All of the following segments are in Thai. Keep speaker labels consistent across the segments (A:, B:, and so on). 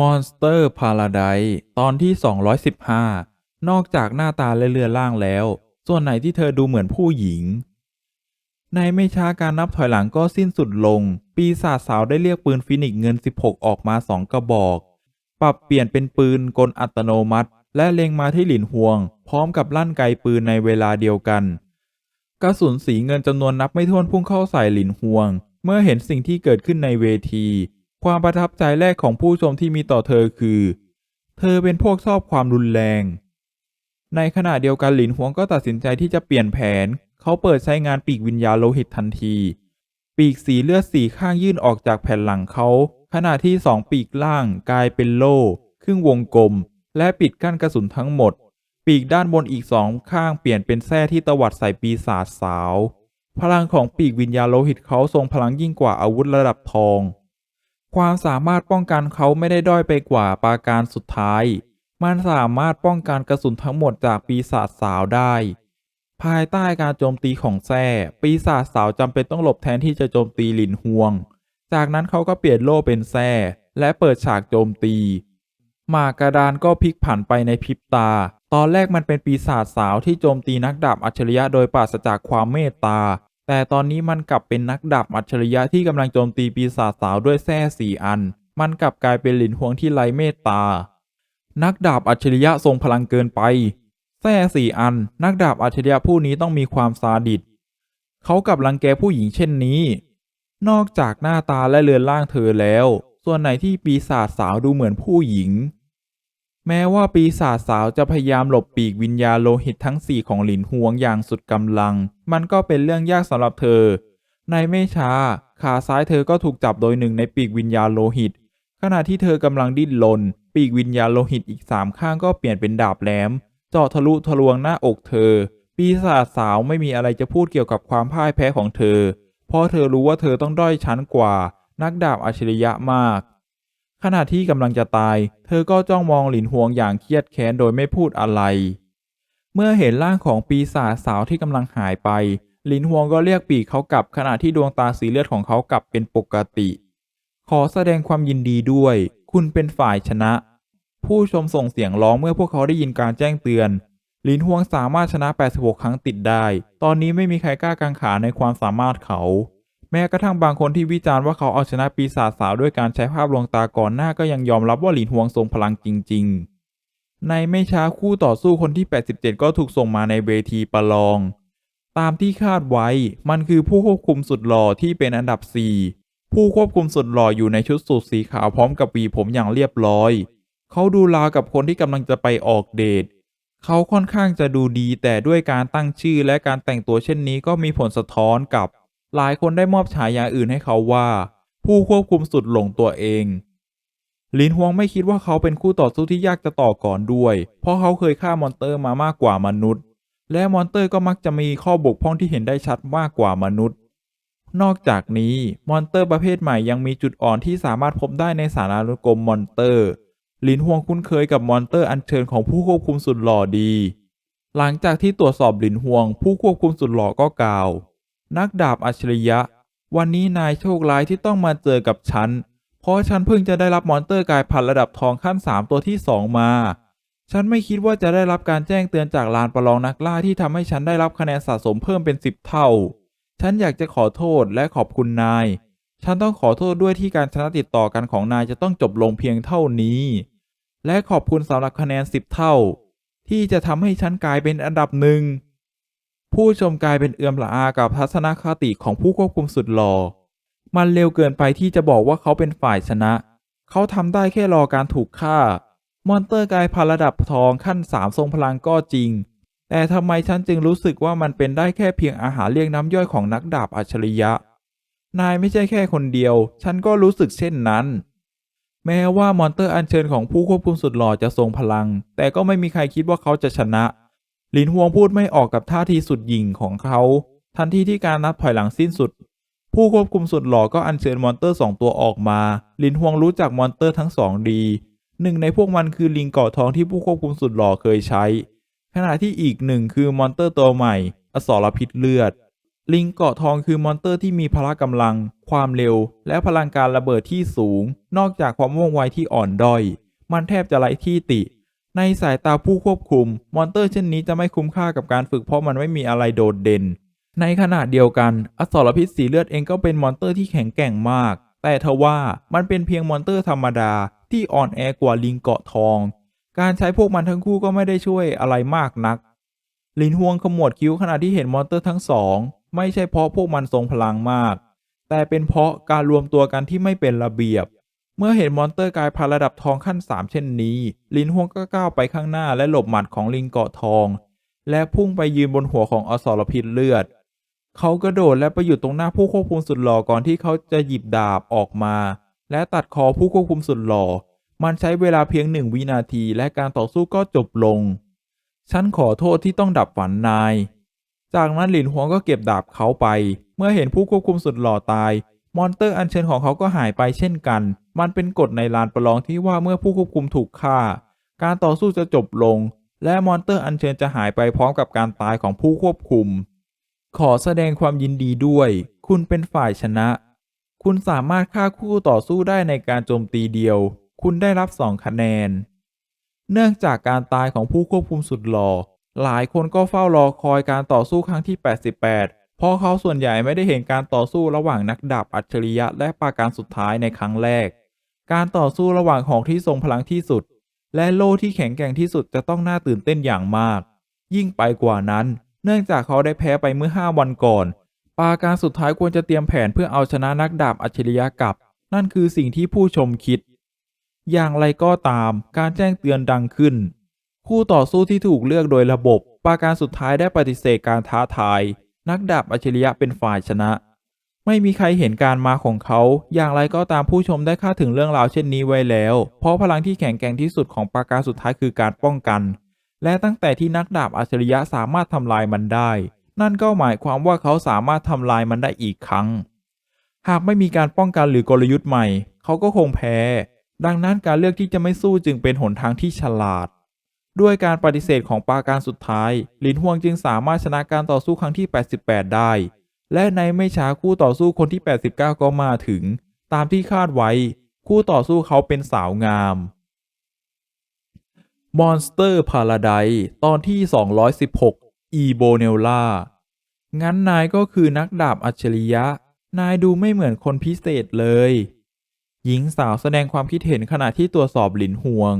A: Monster Paradise ตอนที่ 215 นอกจากหน้าตาและเรือนร่างแล้ว ส่วนไหนที่เธอดูเหมือนผู้หญิง ในไม่ช้าการนับถอยหลังก็สิ้นสุดลง ปีศาจสาวได้เรียกปืนฟินิกเงิน 16 ออกมาสองกระบอก ปรับเปลี่ยนเป็นปืนกลอัตโนมัติ และเล็งมาที่หลินหวง พร้อมกับลั่นไกปืนในเวลาเดียวกัน กระสุนสีเงินจำนวนนับไม่ถ้วนพุ่งเข้าใส่หลินหวง เมื่อเห็นสิ่งที่เกิดขึ้นในเวที ความประทับใจแรกของผู้ชมที่มีต่อเธอคือ เธอเป็นพวกชอบความรุนแรง ในขณะเดียวกันหลินหวงก็ตัดสินใจที่จะเปลี่ยนแผน เขาเปิดใช้งานปีกวิญญาโลหิตทันที ปีกสีเลือดสีข้างยื่นออกจากแผ่นหลังเขา ขณะที่สองปีกล่างกลายเป็นโล่ครึ่งวงกลม และปิดกั้นกระสุนทั้งหมด ปีกด้านบนอีกสองข้างเปลี่ยนเป็นแส้ที่ตวัดใส่ปีศาจสาว พลังของปีกวิญญาโลหิตเขาทรงพลังยิ่งกว่าอาวุธระดับทอง ความสามารถป้องกันเขาไม่ได้ด้อยไปกว่าปาการสุดท้าย มันสามารถป้องกันกระสุนทั้งหมดจากปีศาจสาวได้ ภายใต้การโจมตีของแซ่ปีศาจสาวจำเป็นต้องหลบแทนที่จะโจมตีหลินฮวง จากนั้นเขาก็เปลี่ยนโล่เป็นแซ่และเปิดฉากโจมตีหมากกระดานก็พลิกผันไปในพริบตา ตอนแรกมันเป็นปีศาจสาวที่โจมตีนักดาบอัจฉริยะโดยปราศจากความเมตตา แต่ตอนนี้มันกลับเป็นนักดาบอัจฉริยะที่กำลังโจมตีปีศาจสาวด้วยแส้สี่อัน มันกลับกลายเป็นหลินฮวงที่ไร้เมตตา นักดาบอัจฉริยะทรงพลังเกินไปแส้สี่อัน นักดาบอัจฉริยะผู้นี้ต้องมีความซาดิสเขากับรังแกผู้หญิงเช่นนี้ นอกจากหน้าตาและเรือนร่างเธอแล้ว ส่วนไหนที่ปีศาจสาวดูเหมือนผู้หญิง แม้ว่าปีศาจสาวจะพยายามหลบปีกวิญญาณโลหิตทั้งสี่ของหลินฮวงอย่างสุดกำลัง มันก็เป็นเรื่องยากสำหรับเธอ ในไม่ช้า ขาซ้ายเธอก็ถูกจับโดยหนึ่งในปีกวิญญาณโลหิต ขณะที่เธอกำลังดิ้นรนปีกวิญญาณโลหิตอีกสามข้างก็เปลี่ยนเป็นดาบแหลมเจาะทะลุทะลวงหน้าอกเธอ ปีศาจสาวไม่มีอะไรจะพูดเกี่ยวกับความพ่ายแพ้ของเธอ เพราะเธอรู้ว่าเธอต้องด้อยชั้นกว่า นักดาบอัจฉริยะมาก ขณะที่กำลังจะตาย เธอก็จ้องมองหลินหวงอย่างเครียดแค้นโดยไม่พูดอะไร เมื่อเห็นร่างของปีศาจสาวที่กำลังหายไป หลินหวงก็เรียกปีกเขากลับขณะที่ดวงตาสีเลือดของเขากลับเป็นปกติ ขอแสดงความยินดีด้วย คุณเป็นฝ่ายชนะ ผู้ชมส่งเสียงร้องเมื่อพวกเขาได้ยินการแจ้งเตือนหลินหวงสามารถชนะ 86 ครั้งติดได้ ตอนนี้ไม่มีใครกล้ากังขาในความสามารถเขา แม้กระทั่งบางคนที่วิจารณ์ว่าเขาเอาชนะปีศาจสาวด้วยการใช้ภาพลวงตาก่อนหน้าก็ยังยอมรับว่าหลินหวงทรงพลังจริง ๆ ในไม่ช้าคู่ต่อสู้คนที่ 87 ก็ถูกส่งมาในเวทีประลอง ตามที่คาดไว้ มันคือผู้ควบคุมสุดหล่อที่เป็นอันดับ 4 ผู้ควบคุมสุดหล่ออยู่ในชุดสูทสีขาวพร้อมกับวีผมอย่างเรียบร้อย เขาดูราวกับคนที่กำลังจะไปออกเดทเขาค่อนข้างจะดูดีแต่ด้วยการตั้งชื่อและการแต่งตัวเช่นนี้ก็มีผลสะท้อนกับ หลายคนได้มอบฉายาอื่นให้เขาว่า ผู้ควบคุมสุดหลงตัวเองลินฮวงไม่คิดว่าเขาเป็นคู่ต่อสู้ที่ยากจะต่อก่อนด้วย เพราะเขาเคยฆ่ามอนเตอร์มามากกว่ามนุษย์ และมอนเตอร์ก็มักจะมีข้อบกพร่องที่เห็นได้ชัดมากกว่ามนุษย์ นอกจากนี้มอนเตอร์ประเภทใหม่ยังมีจุดอ่อนที่สามารถพบได้ในสารานุกรมมอนเตอร์ลินฮวงคุ้นเคยกับมอนเตอร์อัญเชิญของผู้ควบคุมสุดหล่อดี หลังจากที่ตรวจสอบลินฮวง ผู้ควบคุมสุดหล่อก็กล่าว นักดาบอัจฉริยะ วันนี้นายโชคร้ายที่ต้องมาเจอกับฉัน เพราะฉันเพิ่งจะได้รับมอนเตอร์กายพันระดับทองขั้น 3 ตัวที่ 2 มา ฉันไม่คิดว่าจะได้รับการแจ้งเตือนจากลานประลองนักล่าที่ทำให้ฉันได้รับคะแนนสะสมเพิ่มเป็น 10 เท่า ฉันอยากจะขอโทษและขอบคุณนาย ฉันต้องขอโทษด้วยที่การชนะติดต่อกันของนายจะต้องจบลงเพียงเท่านี้ และขอบคุณสำหรับคะแนน 10 เท่า ที่จะทำให้ฉันกลายเป็นอันดับหนึ่ง ผู้ชมกลายเป็นเอื่อมละอากับทัศนคติของผู้ควบคุมสุดหล่อ มันเร็วเกินไปที่จะบอกว่าเขาเป็นฝ่ายชนะ เขาทำได้แค่รอการถูกฆ่า มอนเตอร์กายพันระดับทองขั้นสามทรงพลังก็จริง แต่ทำไมฉันจึงรู้สึกว่ามันเป็นได้แค่เพียงอาหารเรียกน้ำย่อยของนักดาบอัจฉริยะ นายไม่ใช่แค่คนเดียว ฉันก็รู้สึกเช่นนั้น แม้ว่ามอนเตอร์อัญเชิญของผู้ควบคุมสุดหล่อจะทรงพลัง แต่ก็ไม่มีใครคิดว่าเขาจะชนะ หลินฮวงพูดไม่ออกกับท่าทีสุดหยิ่งของเขา ทันทีที่การนับถอยหลังสิ้นสุด ผู้ควบคุมสุดหล่อก็อัญเชิญมอนเตอร์สองตัวออกมาหลินฮวงรู้จักมอนเตอร์ทั้งสองดี หนึ่งในพวกมันคือลิงเกาะทองที่ผู้ควบคุมสุดหล่อเคยใช้ ขณะที่อีกหนึ่งคือมอนเตอร์ตัวใหม่ อสรพิษเลือด ลิงเกาะทองคือมอนเตอร์ที่มีพละกำลัง ความเร็ว และพลังการระเบิดที่สูง นอกจากความว่องไวที่อ่อนด้อย มันแทบจะไร้ที่ติ ในสายตาผู้ควบคุม มอนเตอร์เช่นนี้จะไม่คุ้มค่ากับการฝึกเพราะมันไม่มีอะไรโดดเด่น ในขณะเดียวกัน อสรพิษสีเลือดเองก็เป็นมอนเตอร์ที่แข็งแกร่งมาก แต่ทว่ามันเป็นเพียงมอนเตอร์ธรรมดาที่อ่อนแอกว่าลิงเกาะทอง การใช้พวกมันทั้งคู่ก็ไม่ได้ช่วยอะไรมากนัก ลินฮวงขมวดคิ้วขณะที่เห็นมอนเตอร์ทั้งสองไม่ใช่เพราะพวกมันทรงพลังมาก แต่เป็นเพราะการรวมตัวกันที่ไม่เป็นระเบียบ เมื่อเห็นมอนเตอร์กายพันระดับทองขั้นสามเช่นนี้ ลินฮวงก็ก้าวไปข้างหน้าและหลบหมัดของลิงเกาะทอง และพุ่งไปยืนบนหัวของอสรพิษเลือด เขากระโดดและไปอยู่ตรงหน้าผู้ควบคุมสุดหล่อก่อนที่เขาจะหยิบดาบออกมา และตัดคอผู้ควบคุมสุดหล่อ มันใช้เวลาเพียงหนึ่งวินาทีและการต่อสู้ก็จบลง ฉันขอโทษที่ต้องดับฝันนาย จากนั้นหลินหวงก็เก็บดาบเขาไป เมื่อเห็นผู้ควบคุมสุดหล่อตาย มอนเตอร์อัญเชิญของเขาก็หายไปเช่นกัน มันเป็นกฎในลานประลองที่ว่าเมื่อผู้ควบคุมถูกฆ่า การต่อสู้จะจบลง และมอนเตอร์อัญเชิญจะหายไปพร้อมกับการตายของผู้ควบคุม ขอแสดงความยินดีด้วย คุณเป็นฝ่ายชนะ คุณสามารถฆ่าคู่ต่อสู้ได้ในการโจมตีเดียว คุณได้รับสองคะแนน เนื่องจากการตายของผู้ควบคุมสุดหล่อ หลายคนก็เฝ้ารอคอยการต่อสู้ครั้งที่ 88 เพราะเขาส่วนใหญ่ไม่ได้เห็นการต่อสู้ระหว่างนักดาบอัจฉริยะและปาการสุดท้ายในครั้งแรก การต่อสู้ระหว่างหอกที่ทรงพลังที่สุด และโล่ที่แข็งแกร่งที่สุดจะต้องน่าตื่นเต้นอย่างมาก ยิ่งไปกว่านั้น เนื่องจากเขาได้แพ้ไปเมื่อ 5 วันก่อน ปาการสุดท้ายควรจะเตรียมแผนเพื่อเอาชนะนักดาบอัจฉริยะกลับ นั่นคือสิ่งที่ผู้ชมคิด อย่างไรก็ตาม การแจ้งเตือนดังขึ้น คู่ต่อสู้ที่ถูกเลือกโดยระบบ ปาการสุดท้ายได้ปฏิเสธการท้าทาย นักดาบอัจฉริยะเป็นฝ่ายชนะ ไม่มีใครเห็นการมาของเขา อย่างไรก็ตามผู้ชมได้คาดถึงเรื่องราวเช่นนี้ไว้แล้ว เพราะพลังที่แข็งแกร่งที่สุดของปราการสุดท้ายคือการป้องกัน และตั้งแต่ที่นักดาบอัจฉริยะสามารถทำลายมันได้ นั่นก็หมายความว่าเขาสามารถทำลายมันได้อีกครั้ง หากไม่มีการป้องกันหรือกลยุทธ์ใหม่ เขาก็คงแพ้ ดังนั้นการเลือกที่จะไม่สู้จึงเป็นหนทางที่ฉลาด ด้วยการปฏิเสธของปาการสุดท้าย หลินฮวงจึงสามารถชนะการต่อสู้ครั้งที่ 88 ได้ และในไม่ช้าคู่ต่อสู้คนที่ 89 ก็มาถึง ตามที่คาดไว้ คู่ต่อสู้เขาเป็นสาวงามมอนสเตอร์พาราไดตอนที่ 216 อีโบเนลล่า งั้นนายก็คือนักดาบอัจฉริยะ นายดูไม่เหมือนคนพิเศษเลย หญิงสาวแสดงความคิดเห็นขณะที่ตรวจสอบหลินฮวง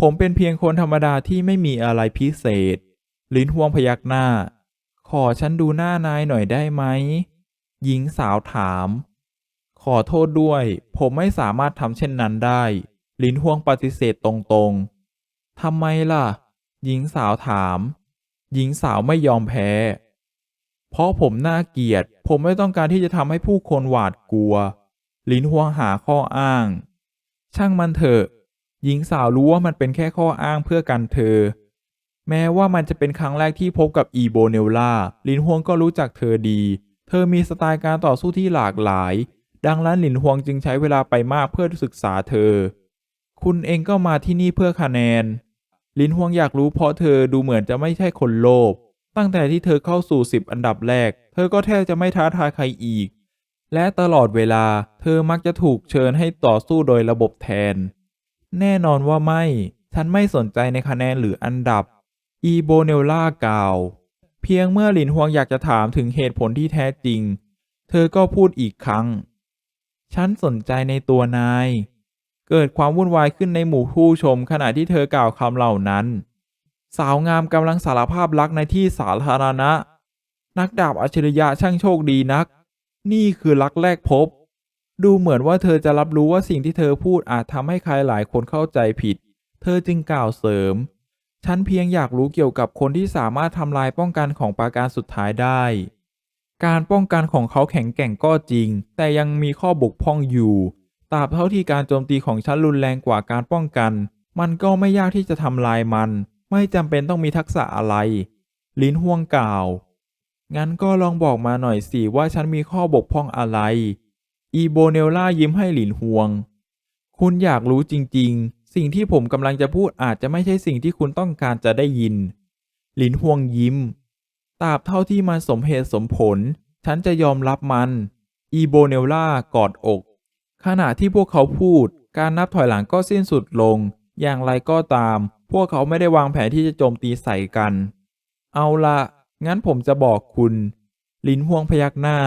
A: ผมเป็นเพียงคนธรรมดาที่ไม่มีอะไรพิเศษ ลินฮวงพยักหน้า ขอฉันดูหน้านายหน่อยได้ไหม หญิงสาวถาม ขอโทษด้วย ผมไม่สามารถทำเช่นนั้นได้ ลินฮวงปฏิเสธตรงๆ ทำไมล่ะ หญิงสาวถาม หญิงสาวไม่ยอมแพ้ เพราะผมน่าเกลียด ผมไม่ต้องการที่จะทำให้ผู้คนหวาดกลัว ลินฮวงหาข้ออ้าง ช่างมันเถอะ หญิงสาวรู้ว่ามันเป็นแค่ข้ออ้างเพื่อกันเธอ แม้ว่ามันจะเป็นครั้งแรกที่พบกับอีโบเนลล่าลินฮวงก็รู้จักเธอดี เธอมีสไตล์การต่อสู้ที่หลากหลาย ดังนั้นหลินฮวงจึงใช้เวลาไปมากเพื่อศึกษาเธอ คุณเองก็มาที่นี่เพื่อคะแนน ลินฮวงอยากรู้เพราะเธอดูเหมือนจะไม่ใช่คนโลภตั้งแต่ที่เธอเข้าสู่สิบอันดับแรก เธอก็แทบจะไม่ท้าทายใครอีก และตลอดเวลา เธอมักจะถูกเชิญให้ต่อสู้โดยระบบแทน แน่นอนว่าไม่ ฉันไม่สนใจในคะแนนหรืออันดับ อีโบเนลล่ากล่าว เพียงเมื่อหลินฮวงอยากจะถามถึงเหตุผลที่แท้จริง เธอก็พูดอีกครั้ง ฉันสนใจในตัวนาย เกิดความวุ่นวายขึ้นในหมู่ผู้ชมขณะที่เธอกล่าวคำเหล่านั้น สาวงามกำลังสารภาพรักในที่สาธารณะ นักดาบอัจฉริยะช่างโชคดีนัก นี่คือรักแรกพบ ดูเหมือนว่าเธอจะรับรู้ว่าสิ่งที่เธอพูดอาจทำให้ใครหลายคนเข้าใจผิด เธอจึงกล่าวเสริม ฉันเพียงอยากรู้เกี่ยวกับคนที่สามารถทำลายป้องกันของปราการสุดท้ายได้ การป้องกันของเขาแข็งแกร่งก็จริง แต่ยังมีข้อบกพร่องอยู่ ตราบเท่าที่การโจมตีของฉันรุนแรงกว่าการป้องกัน มันก็ไม่ยากที่จะทำลายมัน ไม่จำเป็นต้องมีทักษะอะไร ลิ้นห่วงกล่าว งั้นก็ลองบอกมาหน่อยสิว่าฉันมีข้อบกพร่องอะไร อีโบเนลล่ายิ้มให้หลินห่วง คุณอยากรู้จริง ๆ สิ่งที่ผมกำลังจะพูดอาจจะไม่ใช่สิ่งที่คุณต้องการจะได้ยิน หลินห่วงยิ้ม ตราบเท่าที่มันสมเหตุสมผล ฉันจะยอมรับมัน อีโบเนลล่ากอดอก ขณะที่พวกเขาพูด การนับถอยหลังก็สิ้นสุดลง อย่างไรก็ตาม พวกเขาไม่ได้วางแผนที่จะโจมตีใส่กัน เอาละงั้นผมจะบอกคุณ ลินฮวงพยักหน้า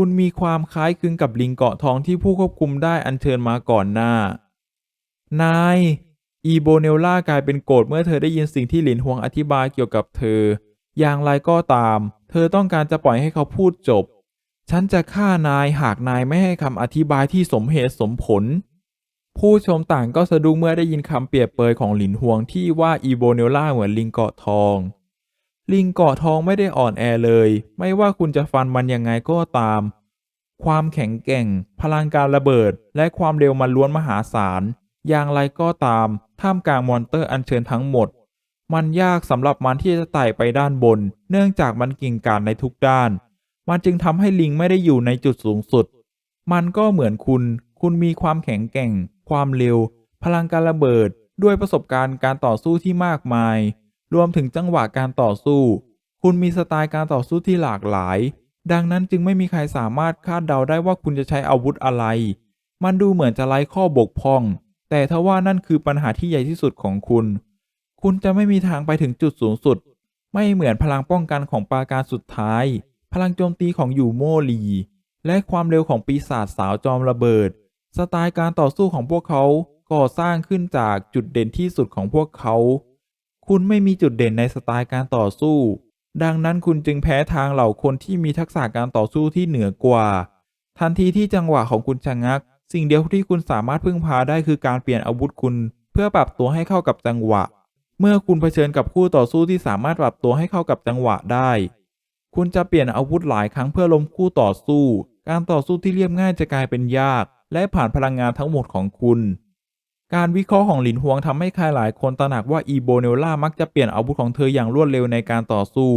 A: คุณมีความคล้ายคลึงกับลิงเกาะทองที่ผู้ควบคุมได้อัญเชิญมาก่อนหน้า นาย อีโบเนลล่ากลายเป็นโกรธเมื่อเธอได้ยินสิ่งที่หลินฮวงอธิบายเกี่ยวกับเธอ อย่างไรก็ตาม เธอต้องการจะปล่อยให้เขาพูดจบ ฉันจะฆ่านายหากนายไม่ให้คำอธิบายที่สมเหตุสมผล ผู้ชมต่างก็สะดุ้งเมื่อได้ยินคำเปรียบเปรยของหลินฮวงที่ว่าอีโบเนลล่าเหมือนลิงเกาะทอง ลิงเกาะทองไม่ได้อ่อนแอเลย ไม่ว่าคุณจะฟันมันยังไงก็ตาม ความแข็งแกร่ง พลังการระเบิด และความเร็วมันล้วนมหาศาล อย่างไรก็ตาม ท่ามกลางมอนเตอร์อัญเชิญทั้งหมด มันยากสำหรับมันที่จะไต่ไปด้านบน เนื่องจากมันเก่งกาจในทุกด้าน มันจึงทำให้ลิงไม่ได้อยู่ในจุดสูงสุด มันก็เหมือนคุณ คุณมีความแข็งแกร่ง ความเร็ว พลังการระเบิด ด้วยประสบการณ์การต่อสู้ที่มากมาย รวมถึงจังหวะการต่อสู้ คุณมีสไตล์การต่อสู้ที่หลากหลาย ดังนั้นจึงไม่มีใครสามารถคาดเดาได้ว่าคุณจะใช้อาวุธอะไร มันดูเหมือนจะไร้ข้อบกพร่อง แต่ทว่านั่นคือปัญหาที่ใหญ่ที่สุดของคุณ คุณจะไม่มีทางไปถึงจุดสูงสุด ไม่เหมือนพลังป้องกันของปราการสุดท้าย พลังโจมตีของยูโมลี และความเร็วของปีศาจสาวจอมระเบิด สไตล์การต่อสู้ของพวกเขาก่อสร้างขึ้นจากจุดเด่นที่สุดของพวกเขา คุณไม่มีจุดเด่นในสไตล์การต่อสู้ ดังนั้นคุณจึงแพ้ทางเหล่าคนที่มีทักษะการต่อสู้ที่เหนือกว่า ทันทีที่จังหวะของคุณชะงัก สิ่งเดียวที่คุณสามารถพึ่งพาได้คือการเปลี่ยนอาวุธคุณ เพื่อปรับตัวให้เข้ากับจังหวะ เมื่อคุณเผชิญกับคู่ต่อสู้ที่สามารถปรับตัวให้เข้ากับจังหวะได้ คุณจะเปลี่ยนอาวุธหลายครั้งเพื่อล้มคู่ต่อสู้ การต่อสู้ที่เรียบง่ายจะกลายเป็นยาก และผ่านพลังงานทั้งหมดของคุณ การวิเคราะห์ของหลินฮวงทำให้ใครหลายคนตระหนักว่าอีโบเนลล่ามักจะเปลี่ยนอาวุธของเธออย่างรวดเร็วในการต่อสู้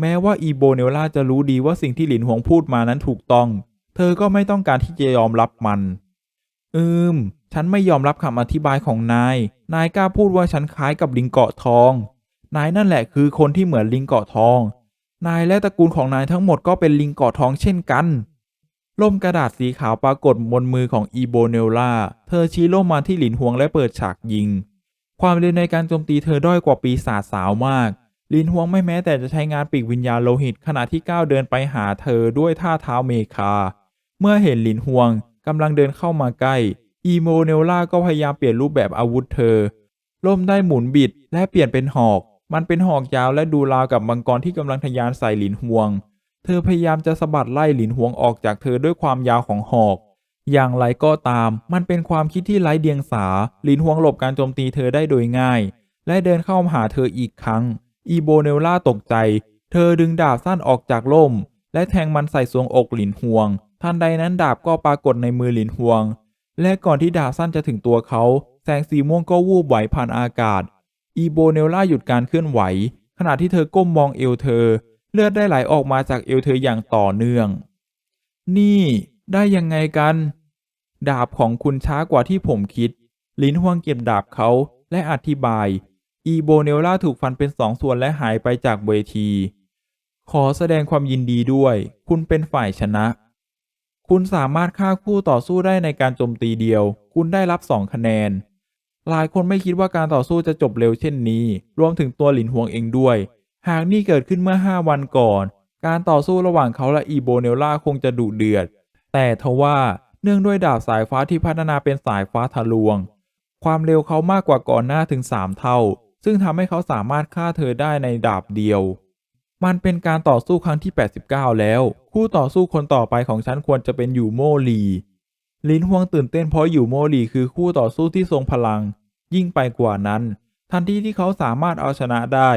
A: แม้ว่าอีโบเนลล่าจะรู้ดีว่าสิ่งที่หลินฮวงพูดมานั้นถูกต้อง เธอก็ไม่ต้องการที่จะยอมรับมัน อืม ฉันไม่ยอมรับคำอธิบายของนาย นายกล้าพูดว่าฉันคล้ายกับลิงเกาะทอง นายนั่นแหละคือคนที่เหมือนลิงเกาะทอง นายและตระกูลของนายทั้งหมดก็เป็นลิงเกาะทองเช่นกัน ล่มกระดาษสีขาวปรากฏบนมือของอีโบเนลล่า เธอชี้ล่มมาที่หลินฮวงและเปิดฉากยิง ความเร็วในการโจมตีเธอด้อยกว่าปีศาจสาวมากลินฮวงไม่แม้แต่จะใช้งานปีกวิญญาณโลหิตขณะที่ก้าวเดินไปหาเธอด้วยท่าเท้าเมคา เมื่อเห็นหลินฮวงกำลังเดินเข้ามาใกล้ อีโมเนลล่าก็พยายามเปลี่ยนรูปแบบอาวุธเธอ ล่มได้หมุนบิดและเปลี่ยนเป็นหอก มันเป็นหอกยาวและดูราวกับมังกรที่กำลังทะยานใส่หลินฮวง ธอพยายามจะสะบัดไล่หลินหวงออกจากเธอด้วยความยาวของหอก อย่างไรก็ตาม มันเป็นความคิดที่ไร้เดียงสา หลินหวงหลบการโจมตีเธอได้โดยง่าย และเดินเข้ามาหาเธออีกครั้ง อีโบเนลล่าตกใจ เธอดึงดาบสั้นออกจากล่ม และแทงมันใส่สวงอกหลินหวง ทันใดนั้นดาบก็ปรากฏในมือหลินหวง และก่อนที่ดาบสั้นจะถึงตัวเขา แสงสีม่วงก็วูบไหวผ่านอากาศ อีโบเนลล่าหยุดการเคลื่อนไหว ขณะที่เธอก้มมองเอวเธอ เลือดได้ไหลออกมาจากเอวเธออย่างต่อเนื่อง นี่ได้ยังไงกัน ดาบของคุณช้ากว่าที่ผมคิด ลินฮวงเก็บดาบเขาและอธิบาย อีโบเนลล่าถูกฟันเป็นสองส่วนและหายไปจากเวที ขอแสดงความยินดีด้วย คุณเป็นฝ่ายชนะ คุณสามารถฆ่าคู่ต่อสู้ได้ในการโจมตีเดียว คุณได้รับสองคะแนนหลายคนไม่คิดว่าการต่อสู้จะจบเร็วเช่นนี้ รวมถึงตัวหลินหวงเองด้วย หากนี่เกิดขึ้นเมื่อ 5 วันก่อน การต่อสู้ระหว่างเขาและอีโบเนลล่าคงจะดุเดือด แต่ทว่าเนื่องด้วยดาบสายฟ้าที่พัฒนาเป็นสายฟ้าทะลวง ความเร็วเขามากกว่าก่อนหน้าถึง 3 เท่า ซึ่งทำให้เขาสามารถฆ่าเธอได้ในดาบเดียว มันเป็นการต่อสู้ครั้งที่ 89 แล้ว คู่ต่อสู้คนต่อไปของฉันควรจะเป็นยูโมลีลินฮวงตื่นเต้นเพราะยูโมลีคือคู่ต่อสู้ที่ทรงพลัง ยิ่งไปกว่านั้น ทันทีที่เขาสามารถเอาชนะได้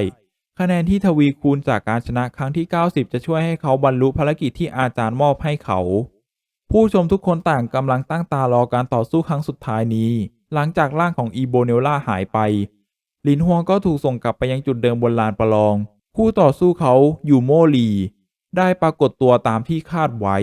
A: คะแนนที่ทวีคูณจากการชนะครั้งที่ 90 จะช่วยให้เขาบรรลุภารกิจที่อาจารย์มอบให้เขา ผู้ชมทุกคนต่างกำลังตั้งตารอการต่อสู้ครั้งสุดท้ายนี้ หลังจากร่างของอีโบเนลล่าหายไป ลินฮวงก็ถูกส่งกลับไปยังจุดเดิมบนลานประลอง คู่ต่อสู้เขายูโมลี ได้ปรากฏตัวตามที่คาดไว้